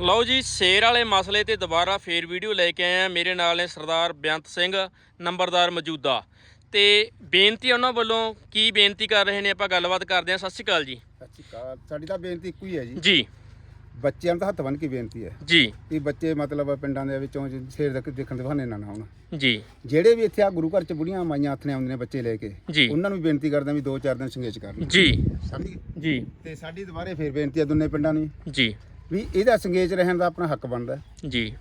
ਲਓ ਜੀ ਸ਼ੇਰ ਵਾਲੇ ਮਸਲੇ ਤੇ ਦੁਬਾਰਾ ਫੇਰ ਵੀਡੀਓ ਲੈ ਕੇ ਆਏ ਆ ਮੇਰੇ ਨਾਲ ਨੇ ਸਰਦਾਰ ਬੇਅੰਤ ਸਿੰਘ ਨੰਬਰਦਾਰ ਮੌਜੂਦਾ। ਤੇ ਬੇਨਤੀ ਉਹਨਾਂ ਵੱਲੋਂ ਕੀ ਬੇਨਤੀ ਕਰ ਰਹੇ ਨੇ ਆਪਾਂ ਗੱਲਬਾਤ ਕਰਦੇ ਹਾਂ। ਸਤਿ ਸ਼੍ਰੀ ਅਕਾਲ ਜੀ। ਸਤਿ ਸ਼੍ਰੀ ਅਕਾਲ। ਸਾਡੀ ਤਾਂ ਬੇਨਤੀ ਇੱਕੋ ਹੀ ਹੈ ਜੀ। ਜੀ। ਬੱਚਿਆਂ ਤਾਂ ਹੱਥ ਬੰਨ ਕੇ ਬੇਨਤੀ ਹੈ। ਜੀ। ਕਿ ਬੱਚੇ ਮਤਲਬ ਪਿੰਡਾਂ ਦੇ ਵਿੱਚੋਂ ਸ਼ੇਰ ਤੱਕ ਦੇਖਣ ਦੇ ਬਹਾਨੇ ਨਾ ਨਾ ਆਉਣ। ਜੀ। ਜਿਹੜੇ ਵੀ ਇੱਥੇ ਆ ਗੁਰੂ ਘਰ ਚ ਬੁੜੀਆਂ ਮਾਈਆਂ ਹੱਥ ਨੇ ਆਉਂਦੇ ਨੇ ਬੱਚੇ ਲੈ ਕੇ ਉਹਨਾਂ ਨੂੰ ਵੀ ਬੇਨਤੀ ਕਰਦੇ ਹਾਂ ਵੀ ਦੋ ਚਾਰ ਦਿਨ ਸੰਗੇਜ ਕਰਨ ਜੀ। ਸਮਝੀ ਜੀ। ਤੇ ਸਾਡੀ ਦੁਬਾਰੇ ਫੇਰ ਬੇਨਤੀ ਹੈ ਦੋਨੇ ਪਿੰਡਾਂ ਨੂੰ। ਜੀ। ਵੀ ਇਹਦਾ ਸੰਗੇਜ ਰਹਿਣ ਦਾ ਆਪਣਾ ਹੱਕ ਬਣਦਾ ਹੈ। ਜੀ।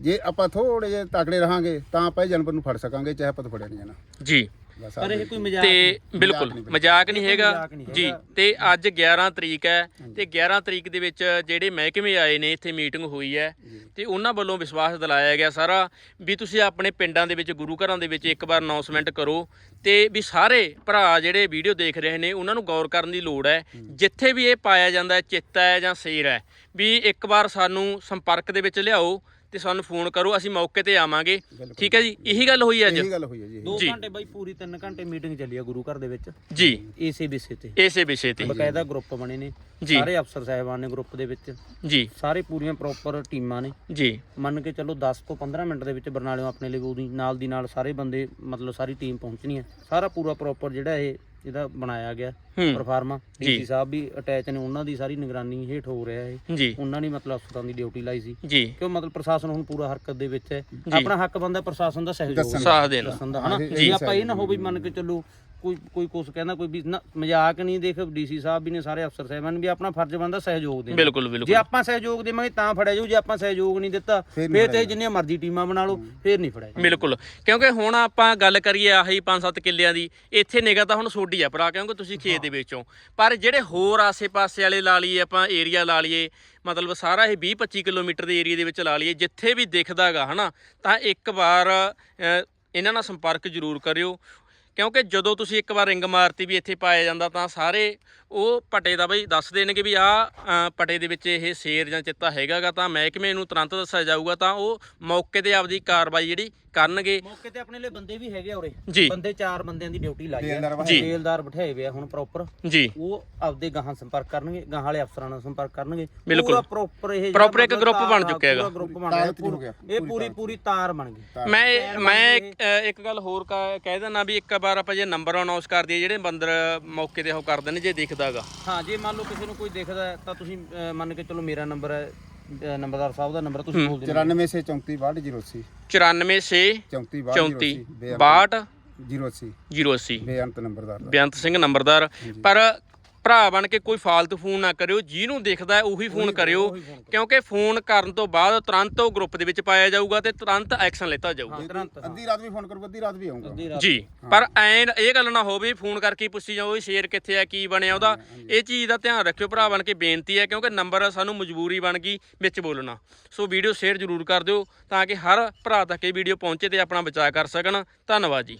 ਜੇ ਆਪਾਂ ਥੋੜੇ ਜਿਹੇ ਤਕੜੇ ਰਹਾਂਗੇ ਤਾਂ ਆਪਾਂ ਇਹ ਜਾਨਵਰ ਨੂੰ ਫੜ ਸਕਾਂਗੇ ਚਾਹੇ ਆਪਾਂ ਤੋਂ ਫੜਿਆ ਨਹੀਂ ਜਾਣਾ। ਜੀ। ਪਰ ਇਹ ਕੋਈ ਮਜ਼ਾਕ ਤੇ ਬਿਲਕੁਲ ਮਜ਼ਾਕ ਨਹੀਂ ਹੈਗਾ। ਜੀ ਤੇ ਅੱਜ 11 ਤਰੀਕ ਹੈ ਤੇ 11 ਤਰੀਕ ਦੇ ਵਿੱਚ ਜਿਹੜੇ ਮਹਿਕਮੇ ਆਏ ਨੇ ਇੱਥੇ ਮੀਟਿੰਗ ਹੋਈ ਹੈ ਤੇ ਉਹਨਾਂ ਵੱਲੋਂ ਵਿਸ਼ਵਾਸ ਦਿਲਾਇਆ ਗਿਆ ਸਾਰਾ ਵੀ ਤੁਸੀਂ ਆਪਣੇ ਪਿੰਡਾਂ ਦੇ ਵਿੱਚ ਗੁਰੂ ਘਰਾਂ ਦੇ ਵਿੱਚ ਇੱਕ ਵਾਰ ਅਨਾਉਂਸਮੈਂਟ ਕਰੋ ਤੇ ਵੀ ਸਾਰੇ ਭਰਾ ਜਿਹੜੇ ਵੀਡੀਓ ਦੇਖ ਰਹੇ ਨੇ ਉਹਨਾਂ ਨੂੰ ਗੌਰ ਕਰਨ ਦੀ ਲੋੜ ਹੈ। ਜਿੱਥੇ ਵੀ ਇਹ ਪਾਇਆ ਜਾਂਦਾ ਹੈ ਚਿੱਤਾ ਹੈ ਜਾਂ ਸ਼ੇਰ ਹੈ ਵੀ ਇੱਕ ਵਾਰ ਸਾਨੂੰ ਸੰਪਰਕ ਦੇ ਵਿੱਚ ਲਿਆਓ ਤੇ ਸਾਨੂੰ ਫੋਨ ਕਰੋ ਅਸੀਂ ਮੌਕੇ ਤੇ ਆਵਾਂਗੇ। ਠੀਕ ਹੈ ਜੀ? ਇਹੀ ਗੱਲ ਹੋਈ ਅੱਜ? ਇਹੀ ਗੱਲ ਹੋਈ ਹੈ ਜੀ। 2 ਜੀ। ਘੰਟੇ ਬਾਈ ਪੂਰੀ 3 ਘੰਟੇ ਮੀਟਿੰਗ ਚੱਲੀ ਆ ਗੁਰੂ ਘਰ ਦੇ ਵਿੱਚ। ਜੀ। ਏਸੇ ਵਿਸ਼ੇ ਤੇ। ਇਸੇ ਵਿਸ਼ੇ ਤੇ। ਬਕਾਇਦਾ ਗਰੁੱਪ ਬਣੇ ਨੇ। ਜੀ। ਸਾਰੇ ਅਫਸਰ ਸਾਹਿਬਾਨ ਨੇ ਗਰੁੱਪ ਦੇ ਵਿੱਚ। ਜੀ। ਸਾਰੇ ਪੂਰੀਆਂ ਪ੍ਰੋਪਰ ਟੀਮਾਂ ਨੇ। ਜੀ। ਮੰਨ ਕੇ ਚੱਲੋ 10 ਤੋਂ 15 ਮਿੰਟ ਦੇ ਵਿੱਚ ਬਰਨਾਲਿਓਂ ਆਪਣੇ ਲਈ ਉਹਦੀ ਨਾਲ ਦੀ ਨਾਲ ਸਾਰੇ ਬੰਦੇ ਮਤਲਬ ਸਾਰੀ ਟੀਮ ਪਹੁੰਚਣੀ ਹੈ। ਸਾਰਾ ਪੂਰਾ ਪ੍ਰੋਪਰ ਜਿਹੜਾ ਇਹ ਇਹਦਾ ਬਣਾਇਆ ਗਿਆ ਹੂੰ। ਪਰਫਾਰਮਾ। ਡੀਸੀ ਸਾਹਿਬ ਵੀ ਅਟੈਚ ਨੇ ਉਹਨਾਂ ਦੀ ਸਾਰੀ ਨਿਗਰਾਨੀ ਹੇਠ ਹੋ ਰਿਹਾ ਜੀ। ਉਹਨਾਂ ਨੇ ਮਤਲਬ ਅਫਸਰਾਂ ਦੀ ਡਿਊਟੀ ਲਾਈ ਸੀ। ਜੀ। ਕਿਉਂ? ਮਤਲਬ ਪ੍ਰਸ਼ਾਸਨ ਹੁਣ ਪੂਰਾ ਹਰਕਤ ਦੇ ਵਿੱਚ ਹੈ। ਆਪਣਾ ਹੱਕ ਬੰਦਾ ਪ੍ਰਸ਼ਾਸਨ ਦਾ ਸਹਿਯੋਗ। ਸਾਥ ਦੇਣਾ ਦੱਸਣ ਦਾ ਹਨਾ? ਹਾਂ, ਜੇ ਆਪਾਂ ਇਹ ਨਾ ਹੋਵੇ ਮੰਨ ਕੇ ਚੱਲੋ ਕੋਈ ਕੋਈ ਕੁਛ ਕਹਿੰਦਾ ਕੋਈ ਵੀ ਨਾ ਮਜ਼ਾਕ ਨਹੀਂ ਦੇਖ ਡੀਸੀ ਸਾਹਿਬ ਵੀ ਨੇ ਸਾਰੇ ਅਫਸਰ ਸਾਹਿਬਾਨ ਵੀ ਆਪਣਾ ਫਰਜ਼ ਬਣਦਾ ਸਹਿਯੋਗ ਦੇਣਾ। ਬਿਲਕੁਲ ਜੇ ਬਿਲਕੁਲ ਆਪਾਂ ਸਹਿਯੋਗ ਦੇਵਾਂਗੇ ਤਾਂ ਫੜਿਆ ਜਾਊ ਜੇ ਆਪਾਂ ਸਹਿਯੋਗ ਨਹੀਂ ਦਿੱਤਾ ਫਿਰ ਨਹੀਂ ਫੇਰ ਤੇ ਜਿੰਨੀਆਂ ਮਰਜ਼ੀ ਟੀਮਾਂ ਬਣਾ ਲਓ ਫੇਰ ਨਹੀਂ ਫੜਿਆ ਜਾਊ। ਬਿਲਕੁਲ। ਕਿਉਂਕਿ ਹੁਣ ਆਪਾਂ ਗੱਲ ਕਰੀਏ ਆਹੀ 5-7 ਕਿੱਲਿਆਂ ਦੀ ਇੱਥੇ ਨਿਗਾ ਤਾਂ ਹੁਣ ਸੋਡੀ ਆ ਭਰਾ ਕਿਉਂਕਿ ਤੁਸੀਂ ਖੇਤ ਦੇ ਵਿੱਚੋਂ। ਪਰ ਜਿਹੜੇ ਹੋਰ ਆਸੇ-ਪਾਸੇ ਵਾਲੇ ਲਾ ਲਈਏ ਆਪਾਂ ਏਰੀਆ ਲਾ ਲਈਏ ਮਤਲਬ ਸਾਰਾ ਇਹ 20-25 ਕਿਲੋਮੀਟਰ ਦੇ ਏਰੀਆ ਦੇ ਵਿੱਚ ਲਾ ਲਈਏ ਜਿੱਥੇ ਵੀ ਦਿਖਦਾਗਾ ਹਨਾ ਤਾਂ ਇੱਕ ਵਾਰ ਅ, ਇਹਨਾਂ ਨਾਲ ਸੰਪਰਕ ਜ਼ਰੂਰ ਕਰਿਓ। ਕਿਉਂਕਿ ਜਦੋਂ ਤੁਸੀਂ ਇੱਕ ਵਾਰ ਰਿੰਗ ਮਾਰਤੀ ਵੀ ਇੱਥੇ ਪਾਇਆ ਜਾਂਦਾ ਤਾਂ ਸਾਰੇ ਉਹ ਪਟੇ ਦਾ ਬਈ ਦੱਸ ਦੇਣਗੇ ਵੀ ਆ ਪਟੇ ਦੇ ਵਿੱਚ ਇਹ ਸ਼ੇਰ ਜਾਂ ਚਿੱਤਾ ਹੈਗਾਗਾ ਤਾਂ ਮਹਿਕਮੇ ਨੂੰ ਤੁਰੰਤ ਦੱਸਿਆ ਜਾਊਗਾ ਤਾਂ ਉਹ ਮੌਕੇ ਤੇ ਆਪਦੀ ਕਾਰਵਾਈ ਜਿਹੜੀ ਕਰਨਗੇ। ਮੌਕੇ ਤੇ ਆਪਣੇ ਲਈ ਬੰਦੇ ਵੀ ਹੈਗੇ ਆ ਉਰੇ। ਜੀ। ਬੰਦੇ ਚਾਰ ਬੰਦਿਆਂ ਦੀ ਡਿਊਟੀ ਲਾਈ ਹੈ। ਬੇਲਦਾਰ ਬਿਠਾਏ ਹੋਏ ਆ ਹੁਣ ਪ੍ਰੋਪਰ ਜੀ। ਉਹ ਆਪਦੇ ਗਾਹਾਂ ਸੰਪਰਕ ਕਰਨਗੇ ਗਾਹਾਂ ਵਾਲੇ ਅਫਸਰਾਂ ਨਾਲ ਸੰਪਰਕ ਕਰਨਗੇ। ਬਿਲਕੁਲ। ਪ੍ਰੋਪਰ ਇਹ Proper ਇੱਕ group ਬਣ ਚੁੱਕਿਆ ਹੈਗਾ। ਗਰੁੱਪ ਬਣ ਗਿਆ। ਇਹ ਪੂਰੀ ਪੂਰੀ ਤਾਰ। ਬਣ ਗਈ। ਮੈਂ ਮੈਂ ਇੱਕ- ਗੱਲ ਹੋਰ ਕਹਿ ਦਿੰਦਾ ਵੀ ਇੱਕ ਵਾਰ ਆਪਾਂ ਜੇ ਨੰਬਰ ਅਨਾਉਂਸ ਕਰ ਦਈਏ ਜਿਹੜੇ ਬੰਦਰ ਮੌਕੇ ਤੇ ਉਹ ਕਰ ਦਿੰਦੇ ਜੇ ਦਿਖਦਾਗਾ ਹਾਂ ਜੇ ਮੰਨ ਲਓ ਕਿਸੇ ਨੂੰ ਕੋਈ ਦਿਖਦਾ ਹੈ ਤਾਂ ਤੁਸੀਂ ਅਹ, ਮੰਨ ਕੇ ਚਲੋ ਮੇਰਾ ਨੰਬਰ ਹੈ ਅਹ, ਨੰਬਰਦਾਰ ਸਾਹਿਬ ਦਾ ਨੰਬਰ ਤੁਸੀਂ ਬੋਲ ਦਿਓ। 94 ਸੇ 34 62 080 94 6 34 34 62 62 080 080 ਬੇਅੰਤ। ਨੰਬਰਦਾਰ ਦਾ। ਬੇਅੰਤ ਸਿੰਘ ਨੰਬਰਦਾਰ। ਪਰ ਭਰਾ ਬਣ ਕੇ ਕੋਈ ਫਾਲਤੂ ਫੋਨ ਨਾ ਕਰਿਓ ਜਿਹਨੂੰ ਦਿਖਦਾ ਹੈ ਉਹੀ ਫੋਨ ਕਰਿਓ ਕਿਉਂਕਿ ਫੋਨ ਕਰਨ ਤੋਂ ਬਾਅਦ ਤੁਰੰਤ ਉਹ ਗਰੁੱਪ ਦੇ ਵਿੱਚ ਪਾਇਆ ਜਾਊਗਾ ਤੇ ਤੁਰੰਤ ਐਕਸ਼ਨ ਲਿੱਤਾ ਜਾਊਗਾ। ਹਾਂ ਹਾਂ। ਅੱਧੀ ਰਾਤ ਵੀ ਫੋਨ ਕਰੂ ਅੱਧੀ ਰਾਤ ਵੀ ਆਉਂਗਾ ਜੀ ਪਰ ਐ ਇਹ ਗੱਲ ਨਾ ਹੋਵੇ ਫੋਨ ਕਰਕੇ ਹੀ ਪੁੱਛੀ ਜਾਓ ਵੀ ਸ਼ੇਰ ਕਿੱਥੇ ਆ ਕੀ ਬਣਿਆ ਉਹਦਾ। ਇਹ ਚੀਜ਼ ਦਾ ਧਿਆਨ ਰੱਖਿਓ ਭਰਾ ਬਣ ਕੇ ਬੇਨਤੀ ਹੈ ਕਿਉਂਕਿ ਨੰਬਰ ਸਾਨੂੰ ਮਜਬੂਰੀ ਬਣ ਗਈ ਵਿੱਚ ਬੋਲਣਾ। ਸੋ ਵੀਡੀਓ ਸ਼ੇਅਰ ਜ਼ਰੂਰ ਕਰ ਦਿਓ ਤਾਂ ਕਿ ਹਰ ਭਰਾ ਤੱਕ ਇਹ ਵੀਡੀਓ ਪਹੁੰਚੇ ਤੇ ਆਪਣਾ ਬਚਾਅ ਕਰ ਸਕਣ। ਧੰਨਵਾਦ ਜੀ।